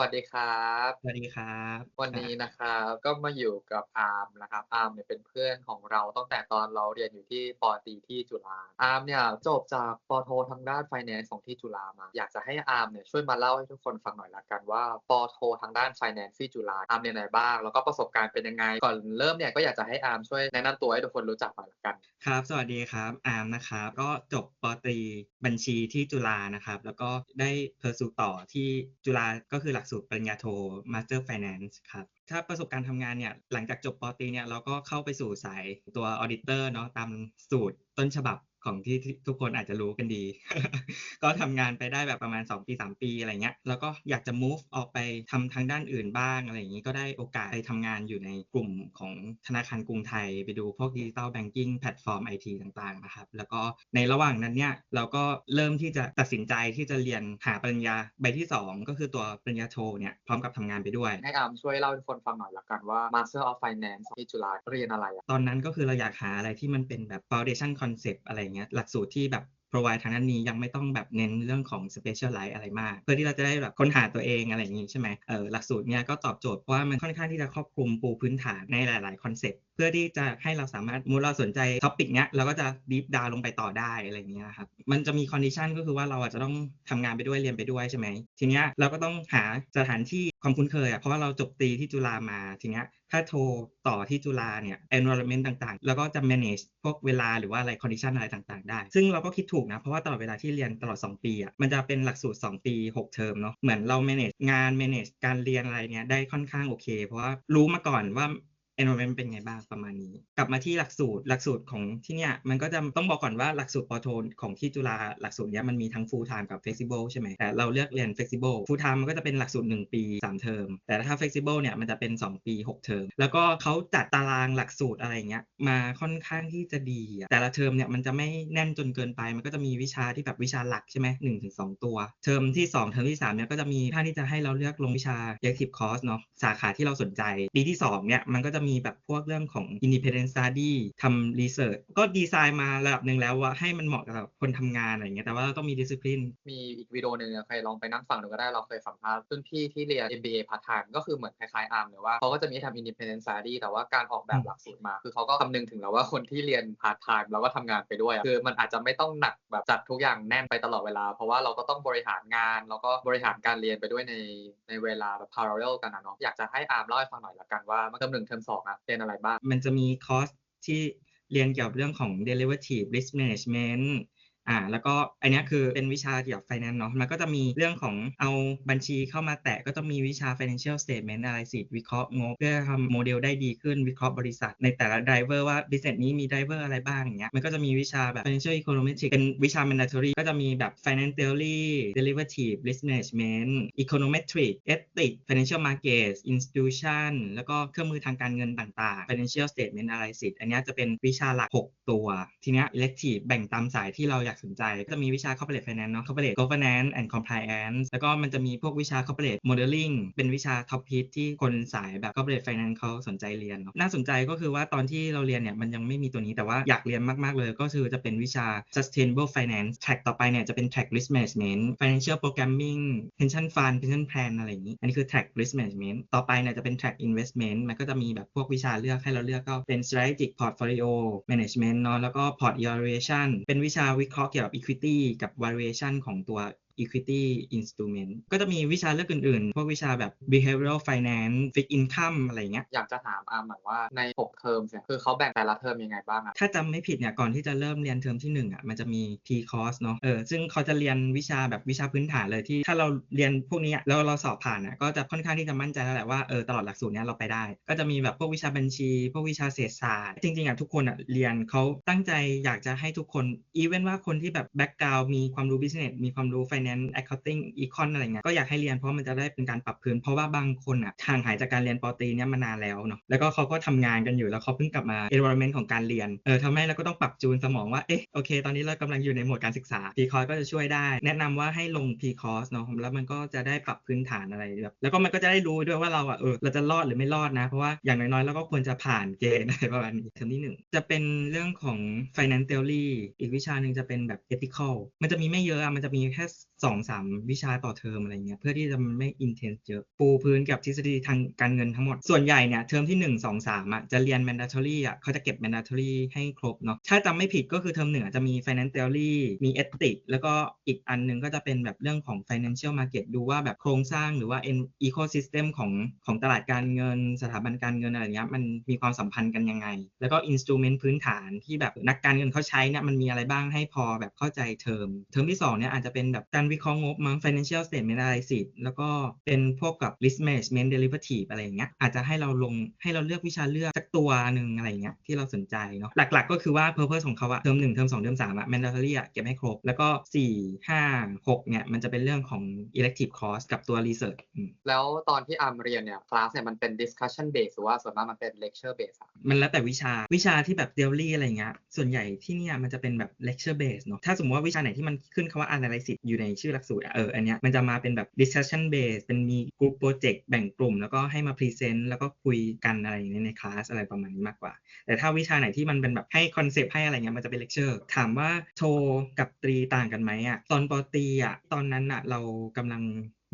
วัสดีครับ สวัสดีครับ วันอ่านี้นะครับก็มาอยู่กับอาร์มนะครับ อาร์มเนี่ยเป็นเพื่อนของเราตั้งแต่ตอนเราเรียนอยู่ที่ปอตรีที่จุฬา อาร์มเนี่ยจบจากปอโททางด้าน Finance ของที่จุฬามา อยากจะให้อาร์มเนี่ยช่วยมาเล่าให้ทุกคนฟังหน่อยละกันว่าปอโททางด้าน Finance ที่จุฬา อาร์มเรียนอะไรบ้าง แล้วก็ประสบการณ์เป็นยังไง ก่อนเริ่มเนี่ยก็อยากจะให้อาร์มช่วยแนะนำตัวให้ทุกคนรู้จักหน่อยละกัน ครับ สวัสดีครับ อาร์มนะครับ ก็จบปอตรีบัญชีที่จุฬานะครับ แล้วก็ได้เพอร์สูต่อที่จุฬาก็คือหลักสูตรปริญญาโท Master Finance ครับ ถ้าประสบการณ์ทำงานเนี่ย หลังจากจบปอตรีเนี่ย เราก็เข้าไปสู่สายตัวออดิเตอร์เนาะตามสูตรต้นฉบับ ของที่ที่ทุกคนอาจจะรู้กันดี ก็ทำงานไปได้แบบประมาณ 2 ปี 3 ปีอะไรเงี้ย แล้วก็อยากจะ move ออกไปทำทางด้านอื่นบ้างอะไรอย่างนี้ก็ได้โอกาสไปทำงานอยู่ในกลุ่มของธนาคารกรุงไทย ไปดูพวกดิจิตอลแบงกิ้งแพลตฟอร์มไอทีต่างๆนะครับ แล้วก็ในระหว่างนั้นเนี่ยเราก็เริ่มที่จะตัดสินใจที่จะเรียนหาปริญญาใบที่ 2 ก็คือตัวปริญญาโทเนี่ยพร้อมกับทำงานไปด้วยให้อาร์มช่วยเล่าให้ทุกคนฟังหน่อยละกันว่า Master of Finance ที่จุฬาเรียนอะไรอะตอนนั้นก็คือเราอยากหาอะไรที่มันเป็นแบบ foundation concept อะไรเงี้ยหลักสูตรที่แบบ provide ทางด้านนี้ยังไม่ต้องแบบเน้นเรื่องของ specialize อะไรมาก เพื่อที่เราจะได้แบบค้นหาตัวเองอะไรอย่างงี้ใช่ไหมเออหลักสูตรเนี้ยก็ตอบโจทย์เพราะว่ามันค่อนข้างที่จะครอบคลุมปูพื้นฐานในหลาย ๆ คอนเซ็ปต์ พื่อที่จะให้เราสามารถมูเราสนใจท็อปิกเนี้ยเราก็จะ deep down ลงไปต่อได้อะไรเงี้ยครับมันจะมี condition ก็คือว่าเราอาจจะต้องทำงานไปด้วยเรียนไปด้วยใช่ไหมทีเนี้ยเราก็ต้องหาสถานที่ความคุ้นเคยอะเพราะว่าเราจบตีที่จุฬามาทีเนี้ยถ้าโทรต่อที่จุฬาเนี่ย environment ต่างๆ แล้วก็จะ manage พวกเวลาหรือว่าอะไร condition อะไรต่างๆ ได้ ซึ่งเราก็คิดถูกนะ เพราะว่าตลอดเวลาที่เรียนตลอด 2 ปีอะ มันจะเป็นหลักสูตร 2 ปี 6 เทอมเนาะ เหมือนเรา manage งาน manage การเรียนอะไรเนี้ยได้ค่อนข้างโอเค เพราะว่ารู้มาก่อนว่า environment เป็นไงบ้างประมาณนี้ กลับมาที่หลักสูตรหลักสูตรของที่เนี่ยมันก็จะต้องบอกก่อนว่าหลักสูตรปอโทของที่จุฬาหลักสูตรเนี้ยมันมีทั้ง full time กับ flexible ใช่ไหมแต่เราเลือกเรียน flexible full time มันก็จะเป็นหลักสูตร 1 ปี 3 เทอม แต่ถ้า flexible เนี่ยมันจะเป็น 2 ปี 6 เทอม แล้วก็เขาจัดตารางหลักสูตรอะไรเงี้ยมาค่อนข้างที่จะดีอะแต่ละเทอมเนี่ยมันจะไม่แน่นจนเกินไป มันก็จะมีวิชาที่แบบวิชาหลักใช่ไหมหนึ่งถึงสองตัว เทอมที่ 2 เทอมที่3เนี่ยก็จะมีท่าที่จะให้เราเลือกลงวิชา elective course เนาะสาขาที่เราสนใจปีที่2เนี่ยมันก็จะมีีแบบพวกเรื่องของ independent study ทำ research ก็ดีไซน์มาระดับหนึ่งแล้วว่าให้มันเหมาะกับคนทำงานอะไรเงี้ยแต่ว่าต้องมี discipline มีอีกวิดีโอหนึ่งใครลองไปนั่งฟังดูก็ได้เราเคยสัมภาษณ์รุ่นพี่ที่เรียน MBA part time ก็คือเหมือนคล้ายๆอาร์มเลยว่าเขาก็จะมีทำ independent study แต่ว่าการออกแบบหลักสูตรมา คือเขาก็คำนึงถึงแล้วว่าคนที่เรียน part time แล้วก็ทำงานไปด้วยคือมันอาจจะไม่ต้องหนักแบบจัดทุกอย่างแน่นไปตลอดเวลา เพราะว่าเราก็ต้องบริหารงานแล้วก็บริหารการเรียนไปด้วยในในเวลาแบบ parallel กันนะเนาะอยากจะให้อาร์มเล่าให้ฟังหน่อยละกันว่าเทอมหนึ่งเทอมสอบนะเป็นอะไรบ้าง มันจะมีคอร์สที่เรียนเกี่ยวกับเรื่องของ derivative risk management อ่าแล้วก็อันนี้คือเป็นวิชาเกี่ยวกับ finance เนาะมันก็จะมีเรื่องของเอาบัญชีเข้ามาแตะก็จะมีวิชา financial statement analysis วิเคราะห์งบเพื่อทำโมเดลได้ดีขึ้นวิเคราะห์บริษัทในแต่ละ driver ว่า business นี้มี driver อะไรบ้างอย่างเงี้ยมันก็จะมีวิชาแบบ financial econometrics เป็นวิชา mandatory ก็จะมีแบบ finance theory derivative risk management econometrics ethics financial markets institution แล้วก็เครื่องมือทางการเงินต่างๆ financial statement analysis อันนี้จะเป็นวิชาหลัก 6 ตัว ทีเนี้ย elective แบ่งตามสายที่เราอยากสนใจ ก็จะมีวิชา corporate finance เนาะ corporate governance and compliance แล้วก็มันจะมีพวกวิชา corporate modeling เป็นวิชา top hit ที่คนสายแบบ corporate finance เขาสนใจเรียนเนาะน่าสนใจก็คือว่าตอนที่เราเรียนเนี่ยมันยังไม่มีตัวนี้แต่ว่าอยากเรียนมาก ๆ เลย ก็คือจะเป็นวิชา sustainable finance track ต่อไปเนี่ยจะเป็น track risk management financial programming pension fund pension plan อะไรอย่างนี้ อันนี้คือ track risk management ต่อไปเนี่ยจะเป็น track investment มันก็จะมีแบบพวกวิชาเลือกให้เราเลือกก็เป็น strategic portfolio management เนาะแล้วก็ port evaluation เป็นวิชาวิเคราะห์เคราะห์เกี่ยวกับ equity กับ valuation ของตัว equity instrument ก็จะมีวิชาเลือกอื่นๆ พวกวิชาแบบ behavioral finance fixed income อะไรเงี้ยอยากจะถามอาร์มหน่อยว่าใน 6 เทอมเนี่ยคือเขาแบ่งแต่ละเทอมยังไงบ้างอะถ้าจำไม่ผิดเนี่ยก่อนที่จะเริ่มเรียนเทอมที่1อะมันจะมี P course เนาะเออซึ่งเขาจะเรียนวิชาแบบวิชาพื้นฐานเลยที่ถ้าเราเรียนพวกนี้อะแล้วเราสอบผ่านอะก็จะค่อนข้างที่จะมั่นใจแล้วแหละว่าเออตลอดหลักสูตรเนี้ยเราไปได้ ก็จะมีแบบพวกวิชาบัญชี พวกวิชาเศรษฐศาสตร์จริงๆอะทุกคนอะเรียนเขาตั้งใจอยากจะให้ทุกคนอีเว้นว่าคนที่แบบแบ็กกราวมีความรู้ business มีความรู้ finance accounting econ อะไรเงี้ยก็อยากให้เรียนเพราะมันจะได้เป็นการปรับพื้นเพราะว่าบางคนอะห่างหายจากการเรียนปอตีเนี่ยมานานแล้วเนาะแล้วก็เขาก็ทำงานกันอยู่แล้วเขาเพิ่งกลับมา environment ของการเรียนเออทำให้เราก็ต้องปรับจูนสมองว่าเอ๊ะโอเค ตอนนี้เรากำลังอยู่ในโหมดการศึกษา P c o u r s ก็จะช่วยได้ แนะนำว่าให้ลง P c o u r s เนาะแล้วมันก็จะได้ปรับพื้นฐานอะไรแบบแล้วก็มันก็จะได้รู้ด้วยว่าเราอะเออเราจะรอดหรือไม่รอดนะ เพราะว่าอย่างน้อยๆเราก็ควรจะผ่านเกณฑ์อะไรประมาณนี้เทอมที่หนึ่งจะเป็นเรื่องของ finance theory อีกวิชาหนึ่งจะเป็นแบบ ethical มันจะมีไม่เยอะอะมันจะมีแค่2-3วิชาต่อเทอมอะไรเงี้ยเพื่อที่จะไม่ intense เยอะปูพื้นกับทฤษฎีทางการเงินทั้งหมด ส่วนใหญ่เนี่ยเทอมที่ 1 2 3อะจะเรียน mandatory อะเขาจะเก็บ mandatory ให้ครบเนาะถ้าจำไม่ผิดก็คือเทอมหนึ่งอจะมี finance theory มี ethics แล้วก็อีกอันหนึงก็จะเป็นแบบเรื่องของ financial market ดูว่าแบบโครงสร้างหรือว่า en- ecosystem ของของตลาดการเงิน สถาบันการเงินอะไรเงี้ยมันมีความสัมพันธ์กันยังไง แล้วก็ instrument พื้นฐานที่แบบนักการเงินเขาใช้เนี่ยมันมีอะไรบ้างให้พอแบบเข้าใจเทอมเทอมที่สองเนี่ยอาจจะเป็นแบบการวิเคราะห์งบมั้ง financial statement analysis แล้วก็เป็นพวกกับ risk management derivative อะไรอย่างเงี้ยอาจจะให้เราลงให้เราเลือกวิชาเลือกสักตัวหนึ่งอะไรอย่างเงี้ยที่เราสนใจเนาะหลักๆ ก็คือว่า purpose ของเขาอะเทอมหนึ่งเทอมสองเทอมสามอะ mandatory อะเก็บให้ครบ แล้วก็สี่ห้าหกเนี่ยมันจะเป็นเรื่องของ elective course กับตัว research อืมแล้วตอนที่อาร์มเรียนเนี่ยคลาสเนี่ยมันเป็น discussion base หรือว่าส่วนมากมันเป็น lecture base อะมันแล้วแต่วิชาวิชาที่แบบ theory อะไรเงี้ยส่วนใหญ่ที่เนี่ยมันจะเป็นแบบ lecture base เนอะถ้าสมมติว่าวิชาไหนที่มันขึ้นคำว่า analysis อยู่ในชื่อหลักสูตรอะเอออันเนี้ยมันจะมาเป็นแบบ discussion base เป็นมี group project แบ่งกลุ่ม แล้วก็ให้มา present แล้วก็คุยกันอะไรอย่างเงี้ยในคลาสอะไรประมาณนี้มากกว่า แต่ถ้าวิชาไหนที่มันเป็นแบบให้คอนเซปต์ให้อะไรเงี้ยมันจะเป็น lecture ถามว่าโทกับตรีต่างกันไหมอะตอนปอตรีอะตอนนั้นอะเรากำลัง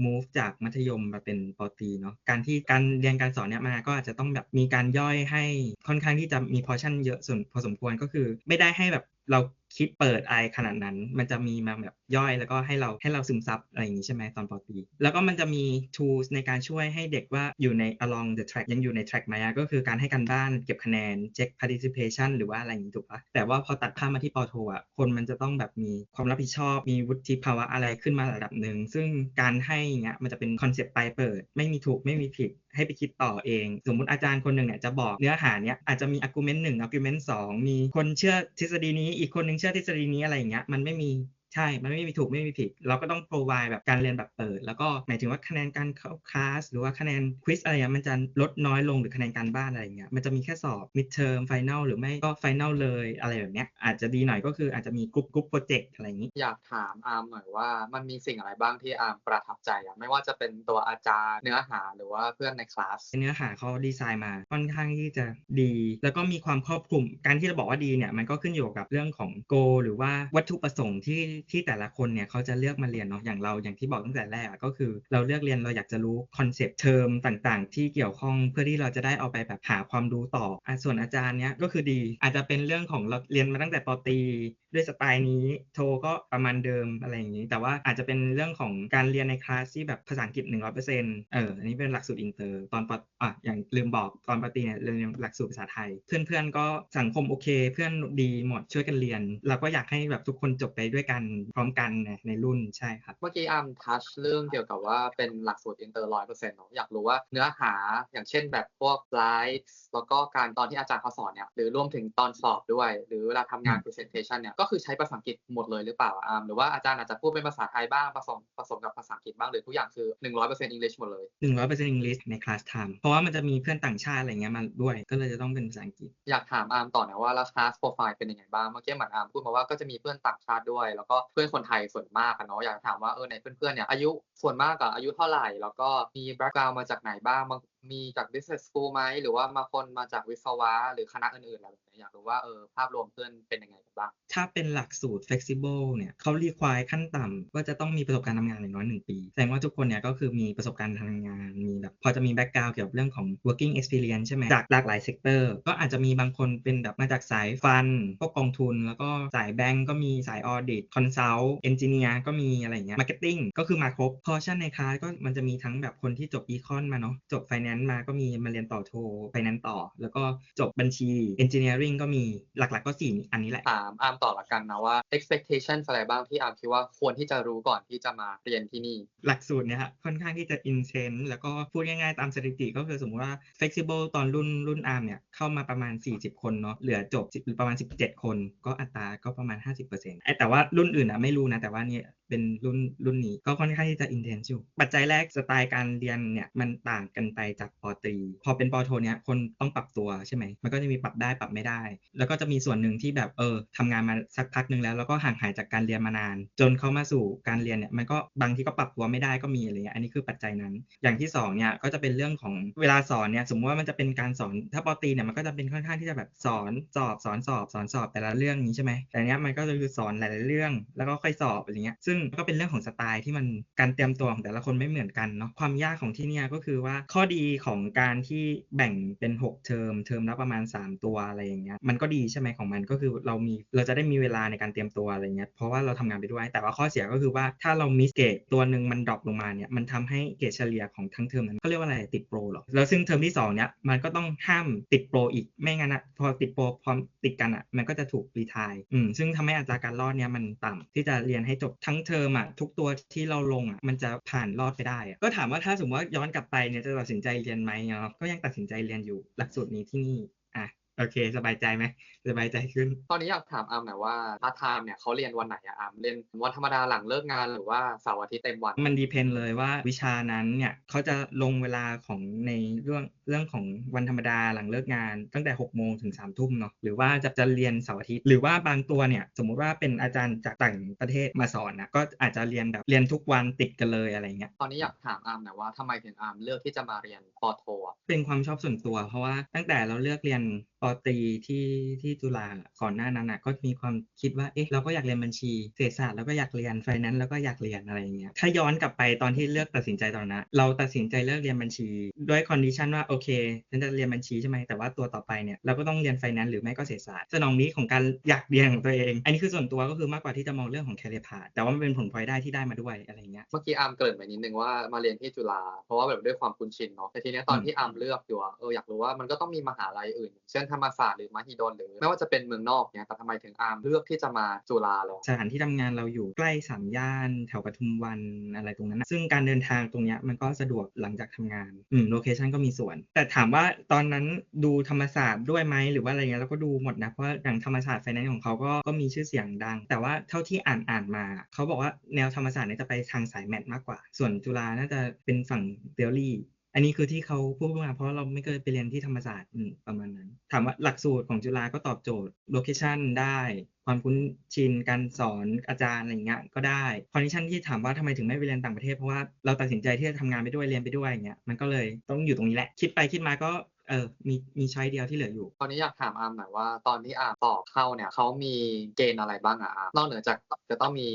move จากมัธยมมาเป็นปตีเนาะการที่การเรียนการสอนเนี่ยมันก็อาจจะต้องแบบมีการย่อยให้ค่อนข้างที่จะมีพอชั่นเยอะส่วนพอสมควรก็คือ ไม่ได้ให้แบบ เราคิดเปิดไอขนาดนั้น มันจะมีมาแบบย่อยแล้วก็ให้เราให้เราซึมซับอะไรอย่างนี้ใช่ไหมตอนปอตี แล้วก็มันจะมี tools ในการช่วยให้เด็กว่าอยู่ใน along the track ยังอยู่ใน track ไหมก็คือการให้การบ้านเก็บคะแนน check participation หรือว่าอะไรอย่างนี้ถูกปะแต่ว่าพอตัดภาพมาที่ปอโทอะคนมันจะต้องแบบมีความรับผิดชอบ มีวุฒิภาวะอะไรขึ้นมาระดับหนึ่งซึ่งการให้เงี้ยมันจะเป็นคอนเซปต์ปลายเปิด ไม่มีถูกไม่มีผิด ให้ไปคิดต่อเอง สมมุติอาจารย์คนหนึ่งเนี่ยจะบอกเนื้อหาเนี้ยอาจจะมี argument หนึ่ง argument สองมีคนเชื่อทฤษฎีนี้ อีกคนนึงเชื่อทฤษฎีนี้อะไรอย่างเงี้ยมันไม่มี ใช่ มันไม่มีถูกไม่มีผิด เราก็ต้อง provide แบบการเรียนแบบเปิด แล้วก็หมายถึงว่าคะแนนการเข้าคลาสหรือว่าคะแนนควิสอะไรเงี้ยมันจะลดน้อยลงหรือคะแนนการบ้านอะไรเงี้ยมันจะมีแค่สอบ midterm final หรือไม่ก็ final เลยอะไรแบบเนี้ยอาจจะดีหน่อยก็คืออาจจะมีกรุ๊ปกรุ๊ปโปรเจกต์อะไรอย่างงี้ อยากถามอาร์มหน่อยว่ามันมีสิ่งอะไรบ้างที่อาร์มประทับใจอะไม่ว่าจะเป็นตัวอาจารย์เนื้อหาหรือว่าเพื่อนในคลาสเนื้อหาเขาดีไซน์มาค่อนข้างที่จะดี แล้วก็มีความครอบคลุมการที่เราบอกว่าดีเนี่ยมันก็ขึ้นอยู่กับเรื่องของโกหรือว่าวัตถุประสงค์ที่ที่แต่ละคนเนี่ยเขาจะเลือกมาเรียนเนาะอย่างเราอย่างที่บอกตั้งแต่แรกอะก็คือ เราเลือกเรียนเราอยากจะรู้คอนเซปต์เทอมต่างๆ ที่เกี่ยวข้องเพื่อที่เราจะได้เอาไปแบบหาความรู้ต่ออส่วนอาจารย์เนี้ยก็คือดี อาจจะเป็นเรื่องของเราเรียนมาตั้งแต่ปตีด้วยสไตล์นี้โทก็ประมาณเดิมอะไรอย่างนี้ แต่ว่าอาจจะเป็นเรื่องของการเรียนในคลาสที่แบบภาษาอังกฤษ 100%เอออันนี้เป็นหลักสูตรอินเตอร์ตอนปอะอย่างลืมบอกตอนปตีเนี่ยเรียนหลักสูตรภาษาไทย เพื่อนๆก็สังคมโอเค เพื่อนดีหมดช่วยกันเรียน เราก็อยากให้แบบทุกคนจบไปด้วยกันพร้อมกันในในรุ่นใช่ครับ เมื่อกี้อาร์มทัชเรื่องเกี่ยวกับว่าเป็นหลักสูตรอินเตอร์ร้อยเปอร์เซ็นต์เนาะอยากรู้ว่าเนื้อหาอย่างเช่นแบบพวกไลฟ์แล้วก็การตอนที่อาจารย์เขาสอนเนี่ยหรือรวมถึงตอนสอบด้วย หรือเวลาทำงาน presentation เนี่ยก็คือใช้ภาษาอังกฤษหมดเลยหรือเปล่าอาร์มหรือว่าอาจารย์อาจจะพูดเป็นภาษาไทยบ้างผสมผสมกับภาษาอังกฤษบ้างหรือทุกอย่างคือ100% English หมดเลย100% English ในคลาสไทม์เพราะว่ามันจะมีเพื่อนต่างชาติอะไรเงี้ยมาด้วย ก็เลยจะต้องเป็นภาษาอังกฤษอยากถามอาร์มต่อนะว่าแล้ว class profile เป็นยังไงบ้างเมื่อกี้เหมือนอาร์มพูดมาว่าก็จะมีเพื่อนต่างชาติด้วยแล้วก็เพื่อนคนไทยส่วนมากอะเนาะอยากถามว่าเออในเพื่อนๆเนี่ยอายุส่วนมากอะอายุเท่าไหร่ แล้วก็มีแบ็กกราวมาจากไหนบ้างบาง มีจาก business school ไหมหรือว่ามาคนมาจากวิศวะหรือคณะอื่นๆอะไรแบบนี้อยากรู้ว่าเออภาพรวมเพื่อนเป็นยังไงกันบ้าง ถ้าเป็นหลักสูตร flexible เนี่ยเขารีควายขั้นต่ำว่าจะต้องมีประสบการณ์ทำงานอย่างน้อยหนึ่งปีแสดงว่าทุกคนเนี่ยก็คือมีประสบการณ์ทำงานมีแบบพอจะมี background เกี่ยวกับเรื่องของ working experience ใช่ไหมจากหลากหลายเซกเตอร์ก็อาจจะมีบางคนเป็นแบบมาจากสายฟันพวกกองทุน แล้วก็สายแบงก์ก็มีสายออดิตคอนซัลท์เอนจิเนียร์ก็มีอะไรเงี้ย marketing ก็คือมาครบ portion ในคลาสก็มันจะมีทั้งแบบคนที่จบ econ มาเนาะจบ finance มาก็มีมาเรียนต่อโท finance ต่อ แล้วก็จบบัญชี engineering ก็มีหลัก ๆ ก็สี่อันนี้แหละถามอาร์มต่อละกันนะว่า expectation อะไรบ้างที่อาร์มคิดว่าควรที่จะรู้ก่อนที่จะมาเรียนที่นี่ หลักสูตรเนี่ยฮะค่อนข้างที่จะ intense แล้วก็พูดง่ายๆตามสถิติก็คือสมมติว่า flexible ตอนรุ่นรุ่นอาร์มเนี่ยเข้ามาประมาณ 40 คนเนาะเหลือจบ10ประมาณ 17 คน ก็อัตราก็ประมาณ 50%ไอแต่ว่ารุ่นอื่นอะไม่รู้นะแต่ว่าเนี่ย เป็นรุ่นรุ่นนี้ก็ค่อนข้างที่จะ intense อยู่ปัจจัยแรกสไตล์การเรียนเนี่ยมันต่างกันไปจากปอตรี พอเป็นปอโทเนี่ยคนต้องปรับตัวใช่ไหมมันก็จะมีปรับได้ปรับไม่ได้ แล้วก็จะมีส่วนหนึ่งที่แบบเออทำงานมาสักพักหนึ่งแล้ว แล้วก็ห่างหายจากการเรียนมานาน จนเข้ามาสู่การเรียนเนี่ยมันก็บางทีก็ปรับตัวไม่ได้ก็มีอะไรเงี้ยอันนี้คือปัจจัยนั้น อย่างที่สองเนี่ยก็จะเป็นเรื่องของเวลาสอนเนี่ยสมมติว่ามันจะเป็นการสอนถ้าปอตรีเนี่ยมันก็จะเป็นค่อนข้างที่จะแบบสอนสอบสอนสอบสอนสอบแต่ละเรื่องนี้ใช่ไหมแต่เนี้ยมันก็จะคือสอนหลายๆเรื่อง แล้วก็ค่อยสอบอะไรเงี้ยซึ่งงก็เป็นเรื่องของสไตล์ที่มันการเตรียมตัวของแต่ละคนไม่เหมือนกันเนาะความยากของที่เนี่ยก็คือว่าข้อดีของการที่แบ่งเป็น 6 เทอมเทอมละประมาณ 3 ตัวอะไรอย่างเงี้ยมันก็ดีใช่ไหมของมันก็คือเรามีเราจะได้มีเวลาในการเตรียมตัวอะไรเงี้ยเพราะว่าเราทำงานไปด้วย แต่ว่าข้อเสียก็คือว่าถ้าเรามิสเกตตัวหนึ่งมันดรอปลงมาเนี่ยมันทำให้เกรดเฉลี่ยของทั้งเทอมนั้นเขาเรียกว่าอะไรติดโปรหรอแล้วซึ่งเทอมที่สองเนี่ยมันก็ต้องห้ามติดโปรอีกไม่งั้นอะพอติดโปรพร้อมติดกันอะมันก็จะถูกรีทายอืมซึ่งทำให้อัตราการรอดเนี่ยมันต่ำที่จะเรียนให้จบทั้งเทอมอะทุกตัวที่เราลงอะมันจะผ่านรอดไปได้อะก็ถามว่าถ้าสมมติว่าย้อนกลับไปเนี่ยจะตัดสินใจเรียนไหมเนาะก็ยังตัดสินใจเรียนอยู่หลักสูตรนี้ที่นี่ โอเค สบายใจไหมสบายใจขึ้น ตอนนี้อยากถามอาร์มหน่อยว่าพาร์ทไทม์เนี่ยเขาเรียนวันไหนอะอาร์มเรียนวันธรรมดาหลังเลิกงานหรือว่าเสาร์อาทิตย์เต็มวัน มันดีเพนเลยว่าวิชานั้นเนี่ยเขาจะลงเวลาของในเรื่องเรื่องของวันธรรมดาหลังเลิกงาน ตั้งแต่6กโมงถึง3ามทุ่มเนาะหรือว่าจะจะเรียนเสาร์อาทิตย์หรือว่าบางตัวเนี่ยสมมุติว่าเป็นอาจารย์จากต่างประเทศมาสอนนะก็อาจจะเรียนแบบเรียนทุกวันติดกันเลยอะไรเงี้ยตอนนี้อยากถามอาร์มหน่อยว่าทำไมถึงอาร์มเลือกที่จะมาเรียนปอโทอะเป็นความชอบส่วนตัว เพราะว่าตั้งแต่เราเลือกเรียนปอตรีที่ที่จุฬาก่อนหน้านั้นนะก็มีความคิดว่าเอ๊ะเราก็อยากเรียนบัญชีเศรษฐศาสตร์แล้วก็อยากเรียนไฟแนนซ์แล้วก็อยากเรียนอะไรอย่างเงี้ยถ้าย้อนกลับไปตอนที่เลือกตัดสินใจตอนนั้นเราตัดสินใจเลือกเรียนบัญชี ด้วยคอนดิชันว่าโอเคฉันจะเรียนบัญชีใช่ไหมแต่ว่าตัวต่อไปเนี่ยเราก็ต้องเรียนไฟแนนซ์หรือไม่ก็เศรษฐศาสตร์สนองนี้ของการอยากเรียนของตัวเอง อันนี้คือส่วนตัวก็คือมากกว่าที่จะมองเรื่องของแคริเอร์พาแต่ว่ามันเป็นผลพลอยได้ที่ได้มาด้วยอะไรเงี้ยเมื่อกี้อาร์มเกริ่นไปนิดนึงว่ามาเรียนที่จุฬาเพราะว่าแบบด้วยความคุ้นชินเนาะแต่ทีเนี้ยตอนที่อาร์มเลือกอยู่อะเอออยากรู้ว่ามันก็ต้องมีมหาลัยอื่นเช่นธรรมศาสตร์หรือมหิดลหรือไม่ว่าจะเป็นเมืองนอกเนี่ยแต่ทำไมถึงอาร์มเลือกที่จะมาจุฬาเลยสถานที่ทำงานเราอยู่ใกล้สามย่านแถวปทุมวันอะไรตรงนั้นนะซึ่งการเดินทางตรงเนี้ยมันก็สะดวกหลังจากทำงานอืมโลเคชันก็มีส่วน แต่ถามว่าตอนนั้นดูธรรมศาสตร์ด้วยไหมหรือว่าอะไรเงี้ยเราก็ดูหมดนะ เพราะอย่างธรรมศาสตร์ไฟแนนซ์ของเขาก็ก็มีชื่อเสียงดัง แต่ว่าเท่าที่อ่านอ่านมา เขาบอกว่าแนวธรรมศาสตร์เนี่ยจะไปทางสายแมทมากกว่า ส่วนจุฬาน่าจะเป็นฝั่งเทอรี่ อันนี้คือที่เขาพูดมาเพราะเราไม่เคยไปเรียนที่ธรรมศาสตร์ประมาณนั้น ถามว่าหลักสูตรของจุฬาก็ตอบโจทย์โลเคชันได้ความคุ้นชินการสอนอาจารย์อะไรเงี้ยก็ได้คอนดิชันที่ถามว่าทำไมถึงไม่ไปเรียนต่างประเทศเพราะว่าเราตัดสินใจที่จะทำงานไปด้วยเรียนไปด้วยอย่างเงี้ยมันก็เลยต้องอยู่ตรงนี้แหละ คิดไปคิดมาก็ เออมีมีช้อยเดียวที่เหลืออยู่ตอนนี้อยากถามอาร์มหน่อยว่าตอนที่อาร์มสอบเข้าเนี่ยเขามีเกณฑ์อะไรบ้างอะอาร์มนอกเหนือจากจะต้องมี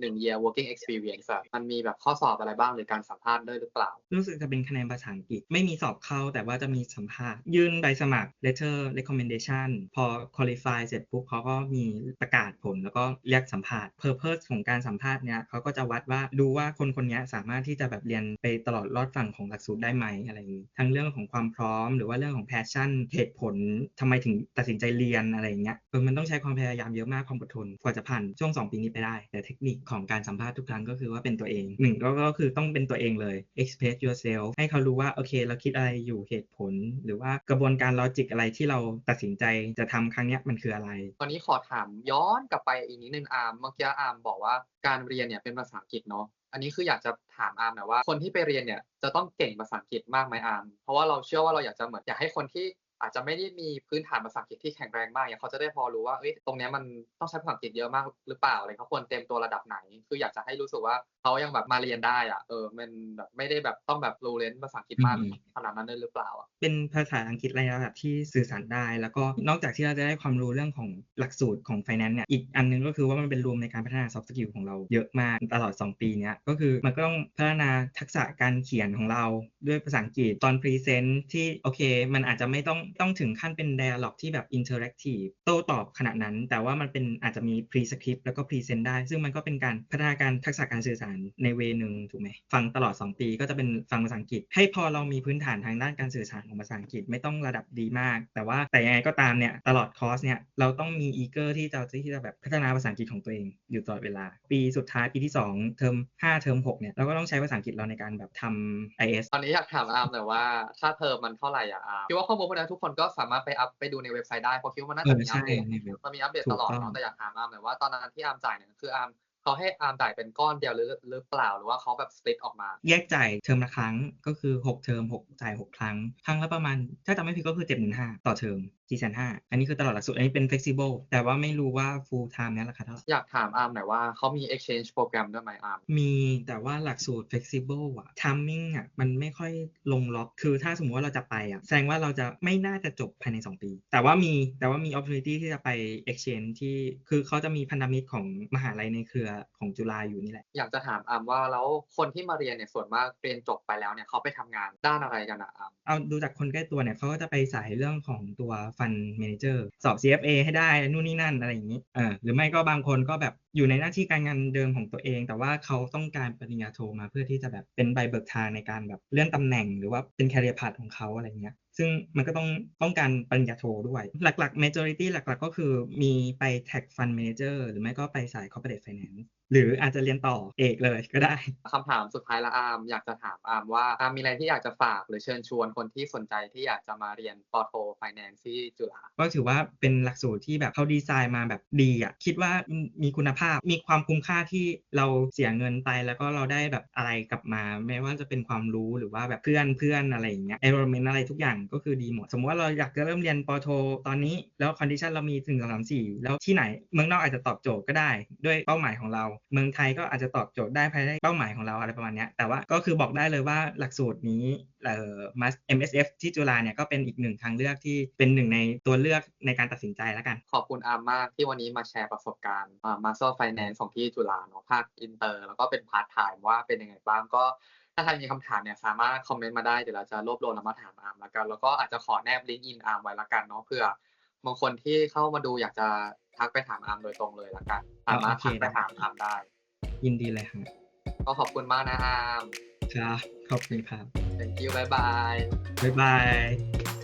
หนึ่ง year working experience อะมันมีแบบข้อสอบอะไรบ้างหรือการสัมภาษณ์ด้วยหรือเปล่า รู้สึกจะเป็นคะแนนภาษาอังกฤษไม่มีสอบเข้าแต่ว่าจะมีสัมภาษณ์ ยื่นใบสมัคร letter recommendation พอ qualify เสร็จปุ๊บเขาก็มีประกาศผลแล้วก็เรียกสัมภาษณ์ purpose ของการสัมภาษณ์เนี้ยเขาก็จะวัดว่าดูว่าคนคนเนี้ยสามารถที่จะแบบเรียนไปตลอดรอดฝั่งของหลักสูตรได้ไหมอะไรอย่างนี้ทั้งเรื่องของความพร้อมหรือว่าเรื่องของ passion เหตุผลทำไมถึงตัดสินใจเรียนอะไรอย่างเงี้ยเออมันต้องใช้ความพยายามเยอะมากความอดทนกว่าจะผ่านช่วง 2 ปีนี้ไปได้ แต่เทคนิคของการสัมภาษณ์ทุกครั้งก็คือว่าเป็นตัวเองหนึ่งก็ก็คือต้องเป็นตัวเองเลย express yourself ให้เขารู้ว่าโอเคเราคิดอะไรอยู่เหตุผล หรือว่ากระบวนการลอจิกอะไรที่เราตัดสินใจจะทำครั้งเนี้ยมันคืออะไร ตอนนี้ขอถามย้อนกลับไปอีกนิดนึงอาร์มเมื่อกี้อาร์มบอกว่าการเรียนเนี่ยเป็นภาษาอังกฤษเนาะ อันนี้คืออยากจะถามอาร์มหน่อยว่าคนที่ไปเรียนเนี่ยจะต้องเก่งภาษาอังกฤษมากไหมอาร์มเพราะว่าเราเชื่อว่าเราอยากจะเหมือนอยากให้คนที่ อาจจะไม่ได้มีพื้นฐานภาษาอังกฤษที่แข็งแรงมากเนี่ยเขาจะได้พอรู้ว่าเอ้ยตรงเนี้ยมันต้องใช้ภาษาอังกฤษเยอะมากหรือเปล่าอะไรเขาควรเตรียมตัวระดับไหน คืออยากจะให้รู้สึกว่าเขายังแบบมาเรียนได้อะเออมันแบบไม่ได้แบบต้องแบบรูเลนภาษาอังกฤษมากอืมขนาดนั้นเลยหรือเปล่าอะเป็นภาษาอังกฤษระดับที่สื่อสารได้ แล้วก็นอกจากที่เราจะได้ความรู้เรื่องของหลักสูตรของ finance เนี่ยอีกอันหนึงก็คือว่ามันเป็นรวมในการพัฒนา soft skill ของเราเยอะมากตลอด 2 ปีเนี้ยก็คือมันก็ต้องพัฒนาทักษะการเขียนของเราด้วยภาษาอังกฤษตอน present ที่โอเค มันอาจจะไม่ต้องต้องถึงขั้นเป็น dialog ที่แบบ interactive โต้ตอบขนาดนั้น แต่ว่ามันเป็นอาจจะมี pre script แล้วก็ present ได้ ซึ่งมันก็เป็นการพัฒนาการทักษะการสื่อสารในเวนึงถูกไหมฟังตลอด 2 ปีก็จะเป็นฟังภาษาอังกฤษ ให้พอเรามีพื้นฐานทางด้านการสื่อสารของภาษาอังกฤษไม่ต้องระดับดีมาก แต่ว่าแต่ยังไงก็ตามเนี่ยตลอดคอร์สเนี่ยเราต้องมีอีเกอร์ที่จะที่จะแบบพัฒนาภาษาอังกฤษของตัวเองอยู่ตลอดเวลา ปีสุดท้ายปีที่ 2 เทอม5เทอม6เนี่ยเราก็ต้องใช้ภาษาอังกฤษเราในการแบบทำ IS ตอนนี้อยากถามอาร์มหน่อยว่าค่าเทอมมันเท่าไหร่อะอาร์มคิดว่าข้อมูลพวกนั้ทุกคนก็สามารถไปอัพไปดูในเว็บไซต์ได้เพราะคิดว่ามันน่าจะมีอัปเดตเออใช่ในเว็บมันมีอัปเดตถูกตลอดต้องเนาะแต่อยากถามอาร์มหน่อยว่าตอนนั้นที่อาร์มจ่ายเนี่ยคืออาร์ม เขาให้อาร์มจ่ายเป็นก้อนเดียวหรือหรือเปล่าหรือว่าเขาแบบสปลิตออกมา แยกจ่ายเทอมละครั้งก็คือ 6 เทอม6จ่าย6 ครั้ง ครั้งละประมาณ ถ้าจำไม่ผิดก็คือ 75,000ต่อเทอม4,500อันนี้คือตลอดหลักสูตรอันนี้เป็น flexible แต่ว่าไม่รู้ว่า full time เนี่ยราคาเท่าไหร่อยากถามอาร์มหน่อยว่าเขามี exchange โปรแกรมด้วยไหมอาร์มมีแต่ว่าหลักสูตร flexible อะ timing อะมันไม่ค่อยลงล็อกคือถ้าสมมติว่าเราจะไปอะแสดงว่าเราจะไม่น่าจะจบภายใน 2 ปี แต่ว่ามีแต่ว่ามี opportunity ที่จะไป exchange ที่คือเขาจะมีพันธมิตรของมหาลัยในเครือของจุฬาอยู่นี่แหละ อยากจะถามอามว่าแล้วคนที่มาเรียนเนี่ยส่วนมากเรียนจบไปแล้วเนี่ยเขาไปทำงานด้านอะไรกันอะอามเอาดูจากคนใกล้ตัวเนี่ยเขาก็จะไปสายเรื่องของตัวฟันเมนเจอร์สอบ CFA ให้ได้นู่นนี่นั่นอะไรอย่างนี้เออหรือไม่ก็บางคนก็แบบอยู่ในหน้าที่การงานเดิมของตัวเอง แต่ว่าเขาต้องการปริญญาโทมาเพื่อที่จะแบบเป็นใบเบิกทางในการแบบเลื่อนตำแหน่ง หรือว่าเป็น career path ของเขาอะไรเงี้ยซึ่งมันก็ต้องต้องการปริญญาโทด้วย หลักๆ majority หลัก ๆ ก็คือมีไป tech fund manager หรือไม่ก็ไปสาย corporate finance หรืออาจจะเรียนต่อเอกเลยก็ได้คำถามสุดท้ายละอามอยากจะถามอามว่าอามมีอะไรที่อยากจะฝากหรือเชิญชวนคนที่สนใจที่อยากจะมาเรียนปอโทไฟแนนซ์ที่จุฬาก็ถือว่าเป็นหลักสูตรที่แบบเขาดีไซน์มาแบบดีอะคิดว่ามีคุณภาพมีความคุ้มค่าที่เราเสียเงินไปแล้วก็เราได้แบบอะไรกลับมา ไม่ว่าจะเป็นความรู้หรือว่าแบบเพื่อนเพื่อนอะไรอย่างเงี้ย environment อะไรทุกอย่างก็คือดีหมด สมมติว่าเราอยากจะเริ่มเรียนปอโท ตอนนี้แล้ว condition เรามีถึงสองสามสี่แล้วที่ไหนเมืองนอกอาจจะตอบโจทย์ก็ได้ด้วยเป้าหมายของเราเมืองไทยก็อาจจะตอบโจทย์ได้ภายใต้เป้าหมายของเราอะไรประมาณนี้แต่ว่าก็คือบอกได้เลยว่าหลักสูตรนี้เอ่อ MSF ที่จุฬาเนี่ยก็เป็นอีกหนึ่งทางเลือกที่เป็นหนึ่งในตัวเลือกในการตัดสินใจแล้วกัน ขอบคุณอามมากที่วันนี้มาแชร์ประสบการณ์มาสเตอร์ไฟแนนซ์ของที่จุฬาเนาะภาคอินเตอร์ แล้วก็เป็นพาร์ทไทม์ว่าเป็นยังไงบ้างก็ถ้าใครมีคำถามเนี่ยสามารถคอมเมนต์มาได้เดี๋ยวเราจะรวบรวมแล้วมาถามอาร์มแล้วกัน แล้วก็อาจจะขอแนบลิงก์อินอาร์มไว้ละกันเนาะเพื่อบางคนที่เข้ามาดูอยากจะ ทักไปถามอามโดยตรงเลยละกันสามารถทักไปถามอามได้ ยินดีเลยครับก็ขอบคุณมากนะอามครับขอบคุณครับ thank you bye bye บ๊ายบาย